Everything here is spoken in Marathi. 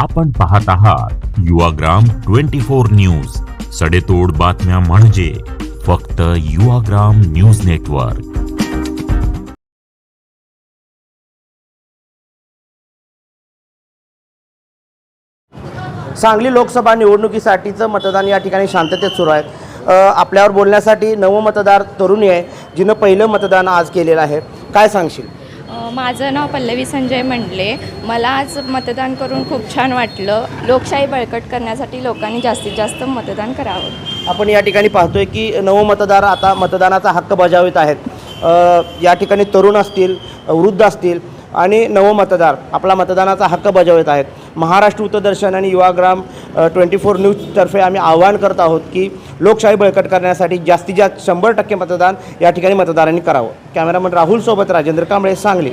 आपण पाहत आहात युवाग्राम ट्वेंटी फोर न्यूज. सडेतोड बातम्या म्हणजे फक्त युवाग्राम न्यूज नेटवर्क. सांगली लोकसभा निवडणुकीसाठीचं मतदान या ठिकाणी शांततेत सुरू आहे. आपल्यावर बोलण्यासाठी नवमतदार तरुणी आहे जिनं पहिलं मतदान आज केलेलं आहे. काय सांगशील? माझं नाव पल्लवी संजय मंडले. मला आज मतदान करून खूप छान वाटलं. लोकशाही बळकट करण्यासाठी लोकांनी जास्तीत जास्त मतदान करावं. आपण या ठिकाणी पाहतोय की नवमतदार आता मतदानाचा हक्क बजावत आहेत. या ठिकाणी तरुण असतील वृद्ध असतील आणि नवमतदार आपला मतदानाचा हक्क बजावत आहेत. महाराष्ट्र उत्तरदर्शन आणि युवाग्राम ट्वेंटी फोर न्यूजतर्फे आम्ही आवाहन करत आहोत की लोकशाही बळकट करण्यासाठी जास्तीत जास्त शंभर टक्के मतदान या ठिकाणी मतदारांनी करावं. कॅमेरामन राहुलसोबत राजेंद्र कांबळे सांगली.